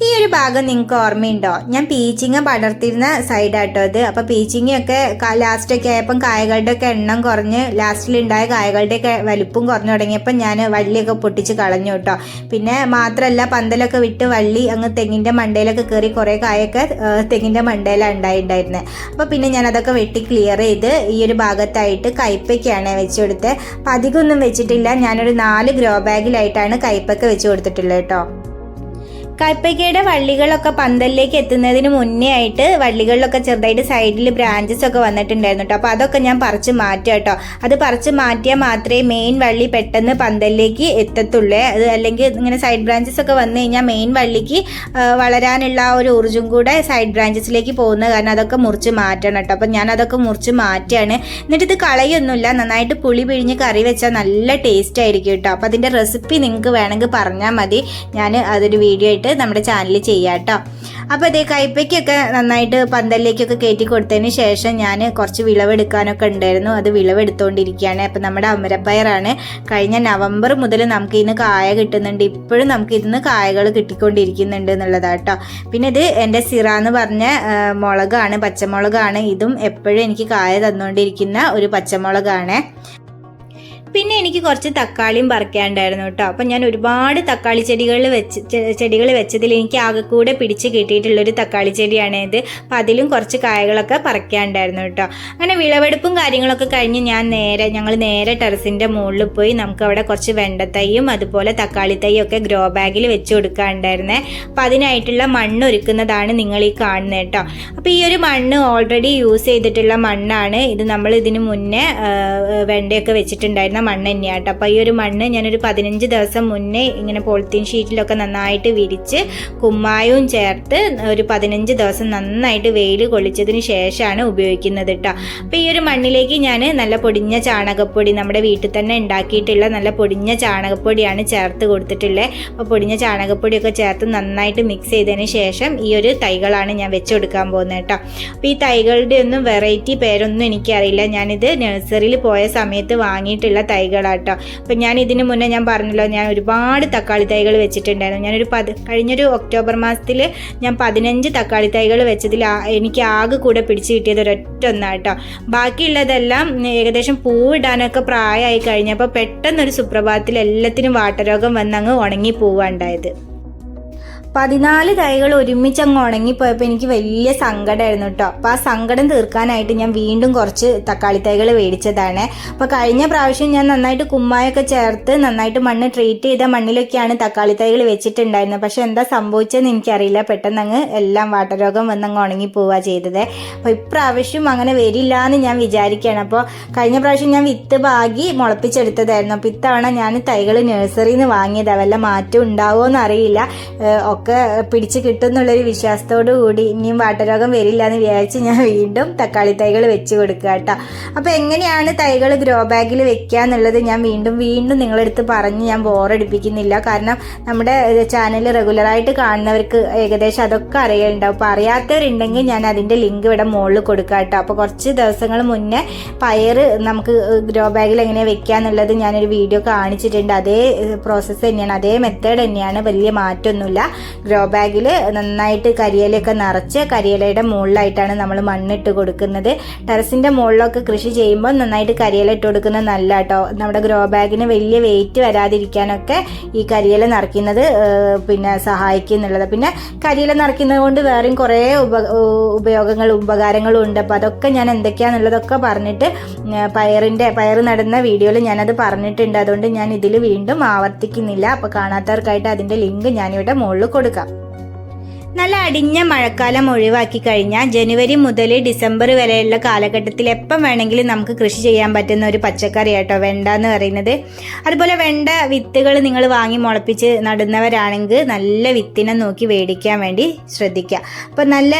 ഈ ഒരു ഭാഗം നിങ്ങൾക്ക് ഓർമ്മയുണ്ടോ? ഞാൻ പീച്ചിങ്ങ പടർത്തിരുന്ന സൈഡാട്ടോ അത് അപ്പോൾ പീച്ചിങ്ങയൊക്കെ ലാസ്റ്റൊക്കെ ആയപ്പം കായകളുടെ ഒക്കെ എണ്ണം കുറഞ്ഞ് ലാസ്റ്റിലുണ്ടായ കായകളുടെ ഒക്കെ വലിപ്പം കുറഞ്ഞു തുടങ്ങിയപ്പോൾ ഞാൻ വള്ളിയൊക്കെ പൊട്ടിച്ച് കളഞ്ഞു കേട്ടോ പിന്നെ മാത്രമല്ല പന്തലൊക്കെ വിട്ട് വള്ളി അങ്ങ് തെങ്ങിന്റെ മണ്ടയിലൊക്കെ കയറി കുറേ കായൊക്കെ തെങ്ങിന്റെ മണ്ടയിലാണ് ഉണ്ടായിട്ടുണ്ടായിരുന്നത് അപ്പോൾ പിന്നെ ഞാൻ അതൊക്കെ വെട്ടി ക്ലിയർ ചെയ്ത് ഈ ഒരു ഭാഗത്തായിട്ട് കയ്പ്പയ്ക്കാണ് വെച്ച് കൊടുത്തത് അപ്പം അധികമൊന്നും വെച്ചിട്ടില്ല. ഞാനൊരു നാല് ഗ്രോ ബാഗിലായിട്ടാണ് കയ്പ്പയ്ക്ക വെച്ച് കൊടുത്തിട്ടുള്ളത് കേട്ടോ കയ്പ്പയ്ക്കയുടെ വള്ളികളൊക്കെ പന്തലിലേക്ക് എത്തുന്നതിന് മുന്നേ ആയിട്ട് വള്ളികളിലൊക്കെ ചെറുതായിട്ട് സൈഡിൽ ബ്രാഞ്ചസ് ഒക്കെ വന്നിട്ടുണ്ടായിരുന്നു കേട്ടോ അപ്പോൾ അതൊക്കെ ഞാൻ പറിച്ച് മാറ്റുക കേട്ടോ അത് പറിച്ച് മാറ്റിയാൽ മാത്രമേ മെയിൻ വള്ളി പെട്ടെന്ന് പന്തലിലേക്ക് എത്തത്തുള്ളൂ. അത് അല്ലെങ്കിൽ ഇങ്ങനെ സൈഡ് ബ്രാഞ്ചസ് ഒക്കെ വന്നു കഴിഞ്ഞാൽ മെയിൻ വള്ളിക്ക് വളരാനുള്ള ആ ഒരു ഊർജം കൂടെ സൈഡ് ബ്രാഞ്ചസിലേക്ക് പോകുന്നത് കാരണം അതൊക്കെ മുറിച്ച് മാറ്റണം കേട്ടോ അപ്പം ഞാൻ അതൊക്കെ മുറിച്ച് മാറ്റുകയാണ്. എന്നിട്ട് ഇത് കളയൊന്നുമില്ല. നന്നായിട്ട് പുളി പിഴിഞ്ഞ് കറി വെച്ചാൽ നല്ല ടേസ്റ്റ് ആയിരിക്കും കേട്ടോ അപ്പം അതിന്റെ റെസിപ്പി നിങ്ങൾക്ക് വേണമെങ്കിൽ പറഞ്ഞാൽ മതി. ഞാൻ അതൊരു വീഡിയോ ആയിട്ട് നമ്മുടെ ചാനൽ ചെയ്യാം കേട്ടോ അപ്പോൾ അതേ കൈപ്പയ്ക്കൊക്കെ നന്നായിട്ട് പന്തലിലേക്കൊക്കെ കയറ്റി കൊടുത്തതിന് ശേഷം ഞാൻ കുറച്ച് വിളവെടുക്കാനൊക്കെ ഉണ്ടായിരുന്നു. അത് വിളവെടുത്തുകൊണ്ടിരിക്കുകയാണ് അപ്പം നമ്മുടെ അമരപ്പയറാണ്. കഴിഞ്ഞ നവംബർ മുതൽ നമുക്ക് ഇന്ന് കായ കിട്ടുന്നുണ്ട്. ഇപ്പോഴും നമുക്ക് ഇതിന്ന് കായകൾ കിട്ടിക്കൊണ്ടിരിക്കുന്നുണ്ട് എന്നുള്ളതാട്ടോ പിന്നെ ഇത് എന്റെ സിറ എന്ന് പറഞ്ഞ മുളകാണ് പച്ചമുളകാണ്. ഇതും എപ്പോഴും എനിക്ക് കായ തന്നുകൊണ്ടിരിക്കുന്ന ഒരു പച്ചമുളകാണ്. പിന്നെ എനിക്ക് കുറച്ച് തക്കാളിയും പറിക്കാണ്ടായിരുന്നു കേട്ടോ. അപ്പം ഞാൻ ഒരുപാട് തക്കാളി ചെടികൾ വെച്ച് ചെടികൾ വെച്ചതിൽ എനിക്ക് ആകെ കൂടെ പിടിച്ച് കിട്ടിയിട്ടുള്ളൊരു തക്കാളി ചെടിയാണ് ഇത്. അപ്പം അതിലും കുറച്ച് കായകളൊക്കെ പറിക്കാണ്ടായിരുന്നു കേട്ടോ. അങ്ങനെ വിളവെടുപ്പും കാര്യങ്ങളൊക്കെ കഴിഞ്ഞ് ഞാൻ നേരെ ഞങ്ങൾ നേരെ ടെറസിന്റെ മുകളിൽ പോയി നമുക്ക് അവിടെ കുറച്ച് വെണ്ടത്തൈയും അതുപോലെ തക്കാളി തൈയും ഒക്കെ ഗ്രോ ബാഗിൽ വെച്ച് കൊടുക്കാനുണ്ടായിരുന്നേ. അപ്പം അതിനായിട്ടുള്ള മണ്ണ് ഒരുക്കുന്നതാണ് നിങ്ങൾ ഈ കാണുന്നത് കേട്ടോ. അപ്പോൾ ഈ ഒരു മണ്ണ് ഓൾറെഡി യൂസ് ചെയ്തിട്ടുള്ള മണ്ണാണ്. ഇത് നമ്മൾ ഇതിന് മുന്നേ വെണ്ടയൊക്കെ വെച്ചിട്ടുണ്ടായിരുന്ന. മണ്ണ് തന്നെയാണ് കേട്ടോ അപ്പോൾ ഈ ഒരു മണ്ണ് ഞാനൊരു പതിനഞ്ച് ദിവസം മുന്നേ ഇങ്ങനെ പോളിത്തീൻ ഷീറ്റിലൊക്കെ നന്നായിട്ട് വിരിച്ച് കുമ്മായവും ചേർത്ത് ഒരു പതിനഞ്ച് ദിവസം നന്നായിട്ട് വെയിൽ കൊള്ളിച്ചതിന് ശേഷമാണ് ഉപയോഗിക്കുന്നത് കേട്ടോ അപ്പോൾ ഈ ഒരു മണ്ണിലേക്ക് ഞാൻ നല്ല പൊടിഞ്ഞ ചാണകപ്പൊടി നമ്മുടെ വീട്ടിൽ തന്നെ ഉണ്ടാക്കിയിട്ടുള്ള നല്ല പൊടിഞ്ഞ ചാണകപ്പൊടിയാണ് ചേർത്ത് കൊടുത്തിട്ടുള്ളത് അപ്പോൾ പൊടിഞ്ഞ ചാണകപ്പൊടിയൊക്കെ ചേർത്ത് നന്നായിട്ട് മിക്സ് ചെയ്തതിന് ശേഷം ഈ ഒരു തൈകളാണ് ഞാൻ വെച്ച് കൊടുക്കാൻ പോകുന്നത് കേട്ടോ അപ്പോൾ ഈ തൈകളുടെ ഒന്നും വെറൈറ്റി പേരൊന്നും എനിക്കറിയില്ല. ഞാനിത് നഴ്സറിയിൽ പോയ സമയത്ത് വാങ്ങിയിട്ടുള്ള തൈകളാട്ടോ. അപ്പം ഞാൻ ഇതിന് മുന്നേ ഞാൻ പറഞ്ഞല്ലോ ഞാൻ ഒരുപാട് തക്കാളി തൈകൾ വെച്ചിട്ടുണ്ടായിരുന്നു. ഞാനൊരു പത് കഴിഞ്ഞൊരു ഒക്ടോബർ മാസത്തിൽ ഞാൻ പതിനഞ്ച് തക്കാളി തൈകൾ വെച്ചതിൽ എനിക്ക് ആകെ കൂടെ പിടിച്ച് കിട്ടിയത് ഒരൊറ്റ ഒന്നാട്ടോ. ബാക്കിയുള്ളതെല്ലാം ഏകദേശം പൂവിടാനൊക്കെ പ്രായമായി കഴിഞ്ഞപ്പോൾ പെട്ടെന്നൊരു സുപ്രഭാതത്തിൽ എല്ലാത്തിനും വാട്ടരോഗം വന്നങ്ങ് ഉണങ്ങി പോവാണ്ടായത്. പതിനാല് തൈകൾ ഒരുമിച്ച് അങ്ങ് ഉണങ്ങിപ്പോയപ്പോൾ എനിക്ക് വലിയ സങ്കടമായിരുന്നു കേട്ടോ അപ്പോൾ ആ സങ്കടം തീർക്കാനായിട്ട് ഞാൻ വീണ്ടും കുറച്ച് തക്കാളി തൈകൾ മേടിച്ചതാണ്. അപ്പോൾ കഴിഞ്ഞ പ്രാവശ്യം ഞാൻ നന്നായിട്ട് കുമ്മായൊക്കെ ചേർത്ത് നന്നായിട്ട് മണ്ണ് ട്രീറ്റ് ചെയ്ത മണ്ണിലൊക്കെയാണ് തക്കാളി തൈകൾ വെച്ചിട്ടുണ്ടായിരുന്നത്. പക്ഷെ എന്താ സംഭവിച്ചതെന്ന് എനിക്കറിയില്ല. പെട്ടെന്ന് അങ്ങ് എല്ലാം വാട്ടരോഗം വന്നങ്ങ് ഉണങ്ങി പോവുക ചെയ്തത്. അപ്പോൾ ഇപ്രാവശ്യം അങ്ങനെ വരില്ല എന്ന് ഞാൻ വിചാരിക്കുകയാണ് അപ്പോൾ കഴിഞ്ഞ പ്രാവശ്യം ഞാൻ വിത്ത് ഭാഗി മുളപ്പിച്ചെടുത്തതായിരുന്നു. അപ്പോൾ ഇത്തവണ ഞാൻ തൈകൾ നഴ്സറിയിൽ നിന്ന് വാങ്ങിയതാണ് വല്ല മാറ്റം ഉണ്ടാവുമോ എന്നറിയില്ല ഒക്കെ പിടിച്ച് കിട്ടും എന്നുള്ളൊരു വിശ്വാസത്തോടു കൂടി ഇനിയും വാട്ടരോഗം വരില്ല എന്ന് വിചാരിച്ച് ഞാൻ വീണ്ടും തക്കാളി തൈകൾ വെച്ച് കൊടുക്കുക കേട്ടോ. അപ്പോൾ എങ്ങനെയാണ് തൈകൾ ഗ്രോ ബാഗിൽ വെക്കുക എന്നുള്ളത് ഞാൻ വീണ്ടും വീണ്ടും നിങ്ങളെടുത്ത് പറഞ്ഞ് ഞാൻ ബോറടിപ്പിക്കുന്നില്ല. കാരണം നമ്മുടെ ചാനൽ റെഗുലറായിട്ട് കാണുന്നവർക്ക് ഏകദേശം അതൊക്കെ അറിയുന്നുണ്ടാവും അപ്പോൾ അറിയാത്തവരുണ്ടെങ്കിൽ ഞാൻ അതിന്റെ ലിങ്ക് ഇവിടെ മുകളിൽ കൊടുക്കുക കേട്ടോ. അപ്പോൾ കുറച്ച് ദിവസങ്ങൾ മുന്നേ പയർ നമുക്ക് ഗ്രോ ബാഗിൽ എങ്ങനെ വെക്കുക എന്നുള്ളത് ഞാനൊരു വീഡിയോ കാണിച്ചിട്ടുണ്ട്. അതേ പ്രോസസ്സ് തന്നെയാണ്. അതേ മെത്തേഡ് തന്നെയാണ്. വലിയ മാറ്റമൊന്നുമില്ല. ഗ്രോ ബാഗിൽ നന്നായിട്ട് കരിയിലയൊക്കെ നിറച്ച് കരിയിലയുടെ മുകളിലായിട്ടാണ് നമ്മൾ മണ്ണിട്ട് കൊടുക്കുന്നത്. ടെറസിന്റെ മുകളിലൊക്കെ കൃഷി ചെയ്യുമ്പോൾ നന്നായിട്ട് കരിയില ഇട്ട് കൊടുക്കുന്നത് നല്ല കേട്ടോ നമ്മുടെ ഗ്രോ ബാഗിന് വലിയ വെയിറ്റ് വരാതിരിക്കാനൊക്കെ ഈ കരിയില നിറയ്ക്കുന്നത് പിന്നെ സഹായിക്കും എന്നുള്ളത്. പിന്നെ കരിയില നിറയ്ക്കുന്നത് കൊണ്ട് വേറെയും കുറേ ഉപ ഉപയോഗങ്ങളും ഉപകാരങ്ങളും ഉണ്ട്. അപ്പോൾ അതൊക്കെ ഞാൻ എന്തൊക്കെയാണെന്നുള്ളതൊക്കെ പറഞ്ഞിട്ട് പയറിന്റെ പയർ നടുന്ന വീഡിയോയിൽ ഞാനത് പറഞ്ഞിട്ടുണ്ട്. അതുകൊണ്ട് ഞാൻ ഇതിൽ വീണ്ടും ആവർത്തിക്കുന്നില്ല. അപ്പോൾ കാണാത്തവർക്കായിട്ട് അതിന്റെ ലിങ്ക് ഞാനിവിടെ മുകളിൽ കൊടുക്കാം നല്ല അടിഞ്ഞ മഴക്കാലം ഒഴിവാക്കി കഴിഞ്ഞാൽ ജനുവരി മുതൽ ഡിസംബർ വരെയുള്ള കാലഘട്ടത്തിൽ എപ്പം വേണമെങ്കിലും നമുക്ക് കൃഷി ചെയ്യാൻ പറ്റുന്ന ഒരു പച്ചക്കറി കേട്ടോ വെണ്ട എന്ന് പറയുന്നത്. അതുപോലെ വെണ്ട വിത്തുകൾ നിങ്ങൾ വാങ്ങി മുളപ്പിച്ച് നടുന്നവരാണെങ്കിൽ നല്ല വിത്തിനെ നോക്കി മേടിക്കാൻ വേണ്ടി ശ്രദ്ധിക്കുക. അപ്പോൾ നല്ല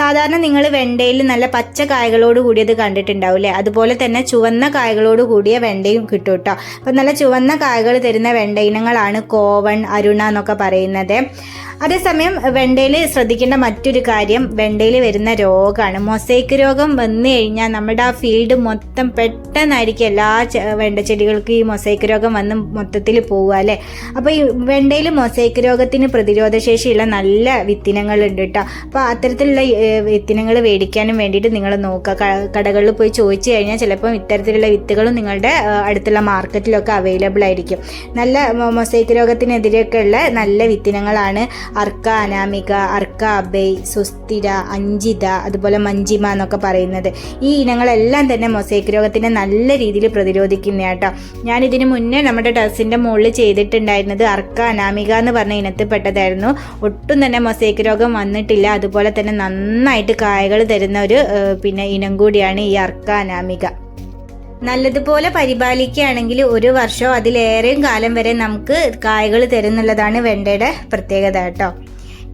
സാധാരണ നിങ്ങൾ വെണ്ടയിൽ നല്ല പച്ച കായകളോട് കൂടിയത് കണ്ടിട്ടുണ്ടാവില്ലേ? അതുപോലെ തന്നെ ചുവന്ന കായകളോട് കൂടിയ വെണ്ടയും കിട്ടും കേട്ടോ. അപ്പോൾ നല്ല ചുവന്ന കായകൾ തരുന്ന വെണ്ട ഇനങ്ങളാണ് കോവൺ അരുണ എന്നൊക്കെ പറയുന്നത്. അതേസമയം വെണ്ടയിൽ ശ്രദ്ധിക്കേണ്ട മറ്റൊരു കാര്യം വെണ്ടയിൽ വരുന്ന രോഗമാണ് മൊസൈക്ക് രോഗം വന്നു കഴിഞ്ഞാൽ നമ്മുടെ ആ ഫീൽഡ് മൊത്തം പെട്ടെന്നായിരിക്കും എല്ലാ വെണ്ട വെണ്ടച്ചെടികൾക്കും ഈ മൊസൈക്ക് രോഗം വന്ന് മൊത്തത്തിൽ പോവുക അല്ലേ? അപ്പോൾ ഈ വെണ്ടയിൽ മൊസൈക്ക് രോഗത്തിന് പ്രതിരോധ ശേഷിയുള്ള നല്ല വിത്തിനങ്ങളുണ്ട് കേട്ടോ അപ്പോൾ അത്തരത്തിലുള്ള വിത്തിനങ്ങൾ മേടിക്കാനും വേണ്ടിയിട്ട് നിങ്ങൾ നോക്കുക. കടകളിൽ പോയി ചോദിച്ചു കഴിഞ്ഞാൽ ചിലപ്പം ഇത്തരത്തിലുള്ള വിത്തുകളും നിങ്ങളുടെ അടുത്തുള്ള മാർക്കറ്റിലൊക്കെ അവൈലബിൾ ആയിരിക്കും. നല്ല മൊസൈക്ക് രോഗത്തിനെതിരെയൊക്കെ ഉള്ള നല്ല വിത്തിനങ്ങളാണ്. അർക്ക അനാമിക അർക്ക അബൈ സുസ്ഥിര അഞ്ചിത അതുപോലെ മഞ്ചിമ എന്നൊക്കെ പറയുന്നത്. ഈ ഇനങ്ങളെല്ലാം തന്നെ മൊസൈക്ക് രോഗത്തിനെ നല്ല രീതിയിൽ പ്രതിരോധിക്കുന്ന കേട്ടോ ഞാൻ ഇതിന് മുന്നേ നമ്മുടെ ടെറസിന്റെ മുകളിൽ ചെയ്തിട്ടുണ്ടായിരുന്നത് അർക്ക അനാമിക എന്ന് പറഞ്ഞ ഇനത്തിൽപ്പെട്ടതായിരുന്നു. ഒട്ടും തന്നെ മൊസൈക്ക് രോഗം വന്നിട്ടില്ല. അതുപോലെ തന്നെ നന്നായിട്ട് കായകൾ തരുന്ന ഒരു പിന്നെ ഇനം കൂടിയാണ് ഈ അർക്ക അനാമിക. നല്ലതുപോലെ പരിപാലിക്കുകയാണെങ്കിൽ ഒരു വർഷമോ അതിലേറെയും കാലം വരെ നമുക്ക് കായകൾ തരുന്നുള്ളതാണ് വെണ്ടയുടെ പ്രത്യേകത കേട്ടോ.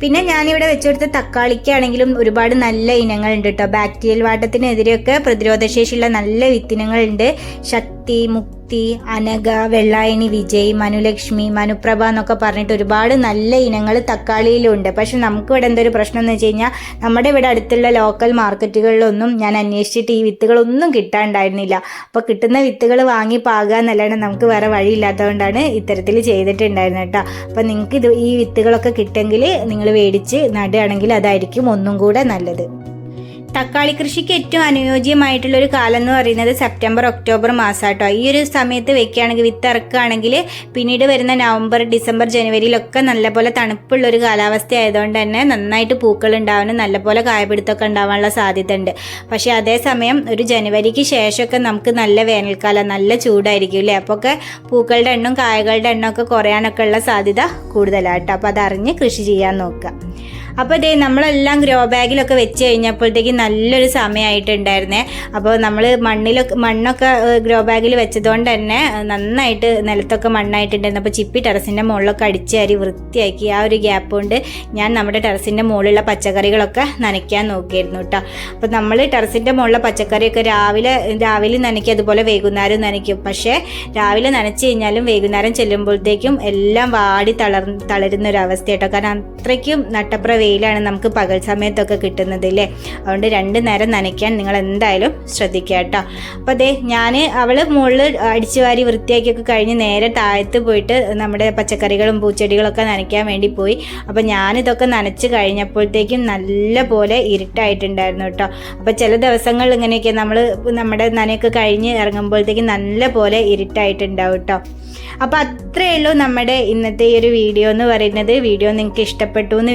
പിന്നെ ഞാനിവിടെ വെച്ചുകൊടുത്ത തക്കാളിക്കാണെങ്കിലും ഒരുപാട് നല്ല ഇനങ്ങളുണ്ട് കേട്ടോ. ബാക്ടീരിയൽ വാട്ടത്തിനെതിരെയൊക്കെ പ്രതിരോധശേഷിയുള്ള നല്ല വിത്തിനങ്ങളുണ്ട്. ശക്തി മുക്തി അനഘ വെള്ളായണി വിജയ് മനുലക്ഷ്മി മനുപ്രഭ എന്നൊക്കെ പറഞ്ഞിട്ട് ഒരുപാട് നല്ല ഇനങ്ങൾ തക്കാളിയിലുണ്ട്. പക്ഷെ നമുക്ക് ഇവിടെ എന്തൊരു പ്രശ്നം എന്ന് വെച്ച് കഴിഞ്ഞാൽ നമ്മുടെ ഇവിടെ അടുത്തുള്ള ലോക്കൽ മാർക്കറ്റുകളിലൊന്നും ഞാൻ അന്വേഷിച്ചിട്ട് ഈ വിത്തുകളൊന്നും കിട്ടാണ്ടായിരുന്നില്ല. അപ്പോൾ കിട്ടുന്ന വിത്തുകൾ വാങ്ങി പാകുക എന്നല്ലാണ്ട് നമുക്ക് വേറെ വഴിയില്ലാത്തതുകൊണ്ടാണ് ഇത്തരത്തിൽ ചെയ്തിട്ടുണ്ടായിരുന്നത് കേട്ടോ. അപ്പോൾ നിങ്ങൾക്ക് ഇത് ഈ വിത്തുകളൊക്കെ കിട്ടുമെങ്കിൽ നിങ്ങൾ മേടിച്ച് നടുകയാണെങ്കിൽ അതായിരിക്കും ഒന്നും കൂടെ നല്ലത്. തക്കാളി കൃഷിക്ക് ഏറ്റവും അനുയോജ്യമായിട്ടുള്ള ഒരു കാലം എന്ന് പറയുന്നത് സെപ്റ്റംബർ ഒക്ടോബർ മാസമാട്ടോ ഈ ഒരു സമയത്ത് വെക്കുകയാണെങ്കിൽ വിത്ത് ഇറക്കുകയാണെങ്കിൽ പിന്നീട് വരുന്ന നവംബർ ഡിസംബർ ജനുവരിയിലൊക്കെ നല്ലപോലെ തണുപ്പുള്ള ഒരു കാലാവസ്ഥ ആയതുകൊണ്ട് തന്നെ നന്നായിട്ട് പൂക്കൾ ഉണ്ടാവാനും നല്ലപോലെ കായപിടുത്തമൊക്കെ ഉണ്ടാവാനുള്ള സാധ്യത ഉണ്ട് പക്ഷേ അതേസമയം ഒരു ജനുവരിക്ക് ശേഷമൊക്കെ നമുക്ക് നല്ല വേനൽക്കാലം നല്ല ചൂടായിരിക്കും അല്ലേ? അപ്പോൾ ഒക്കെ പൂക്കളുടെ എണ്ണം കായകളുടെ എണ്ണമൊക്കെ കുറയാനൊക്കെ ഉള്ള സാധ്യത കൂടുതലാട്ടോ. അപ്പോൾ അതറിഞ്ഞ് കൃഷി ചെയ്യാൻ നോക്കുക. അപ്പോൾ ഇതേ നമ്മളെല്ലാം ഗ്രോ ബാഗിലൊക്കെ വെച്ച് കഴിഞ്ഞപ്പോഴത്തേക്ക് നല്ലൊരു സമയമായിട്ടുണ്ടായിരുന്നേ അപ്പോൾ നമ്മൾ മണ്ണിലൊക്കെ മണ്ണൊക്കെ ഗ്രോ ബാഗിൽ വെച്ചതുകൊണ്ട് തന്നെ നന്നായിട്ട് നിലത്തൊക്കെ മണ്ണായിട്ടുണ്ടായിരുന്നു. അപ്പോൾ ചിപ്പി ടെറസിന്റെ മുകളിലൊക്കെ അടിച്ചരി വൃത്തിയാക്കി ആ ഒരു ഗ്യാപ്പ് കൊണ്ട് ഞാൻ നമ്മുടെ ടെറസിന്റെ മുകളിലുള്ള പച്ചക്കറികളൊക്കെ നനയ്ക്കാൻ നോക്കിയിരുന്നു കേട്ടോ അപ്പോൾ നമ്മൾ ടെറസിന്റെ മുകളിലെ പച്ചക്കറിയൊക്കെ രാവിലെ രാവിലെ നനയ്ക്കും അതുപോലെ വൈകുന്നേരം നനയ്ക്കും. പക്ഷേ രാവിലെ നനച്ച് കഴിഞ്ഞാലും വൈകുന്നേരം ചെല്ലുമ്പോഴത്തേക്കും എല്ലാം വാടി തളർ തളരുന്ന ഒരു അവസ്ഥ കേട്ടോ കാരണം അത്രയ്ക്കും നട്ടപ്ര വെയിലാണ് നമുക്ക് പകൽ സമയത്തൊക്കെ കിട്ടുന്നത് അല്ലേ അതുകൊണ്ട് രണ്ട് നേരം നനയ്ക്കാൻ നിങ്ങൾ എന്തായാലും ശ്രദ്ധിക്കുക കേട്ടോ. അപ്പോൾ അതെ ഞാൻ അവൾ മുകളിൽ അടിച്ചു വാരി വൃത്തിയാക്കിയൊക്കെ കഴിഞ്ഞ് നേരെ താഴത്ത് പോയിട്ട് നമ്മുടെ പച്ചക്കറികളും പൂച്ചെടികളൊക്കെ നനയ്ക്കാൻ വേണ്ടി പോയി. അപ്പോൾ ഞാനിതൊക്കെ നനച്ച് കഴിഞ്ഞപ്പോഴത്തേക്കും നല്ല പോലെ ഇരുട്ടായിട്ടുണ്ടായിരുന്നു കേട്ടോ. അപ്പോൾ ചില ദിവസങ്ങളിൽ ഇങ്ങനെയൊക്കെ നമ്മൾ നമ്മുടെ നനയൊക്കെ കഴിഞ്ഞ് ഇറങ്ങുമ്പോഴത്തേക്കും നല്ല പോലെ ഇരുട്ടായിട്ടുണ്ടാവും കേട്ടോ. അപ്പോൾ അത്രയേ ഉള്ളൂ നമ്മുടെ ഇന്നത്തെ ഈ ഒരു വീഡിയോ എന്ന് പറയുന്നത്. വീഡിയോ നിങ്ങൾക്ക് ഇഷ്ടപ്പെട്ടു എന്ന്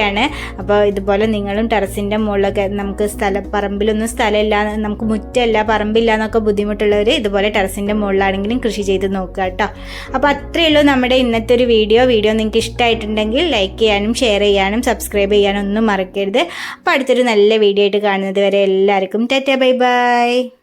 വിചാരിക്കുകയാണ് അപ്പോൾ ഇതുപോലെ നിങ്ങളും ടെറസിന്റെ മുകളിലൊക്കെ നമുക്ക് സ്ഥല പറമ്പിലൊന്നും സ്ഥലമില്ല നമുക്ക് മുറ്റമല്ല പറമ്പില്ല എന്നൊക്കെ ബുദ്ധിമുട്ടുള്ളവർ ഇതുപോലെ ടെറസിന്റെ മുകളിലാണെങ്കിലും കൃഷി ചെയ്ത് നോക്കുക കേട്ടോ. അപ്പോൾ അത്രയേ ഉള്ളൂ നമ്മുടെ ഇന്നത്തെ ഒരു വീഡിയോ. വീഡിയോ നിങ്ങൾക്ക് ഇഷ്ടമായിട്ടുണ്ടെങ്കിൽ ലൈക്ക് ചെയ്യാനും ഷെയർ ചെയ്യാനും സബ്സ്ക്രൈബ് ചെയ്യാനും ഒന്നും മറക്കരുത്. അപ്പോൾ അടുത്തൊരു നല്ല വീഡിയോ ആയിട്ട് കാണുന്നത് വരെ എല്ലാവർക്കും ടാറ്റ ബൈ ബൈ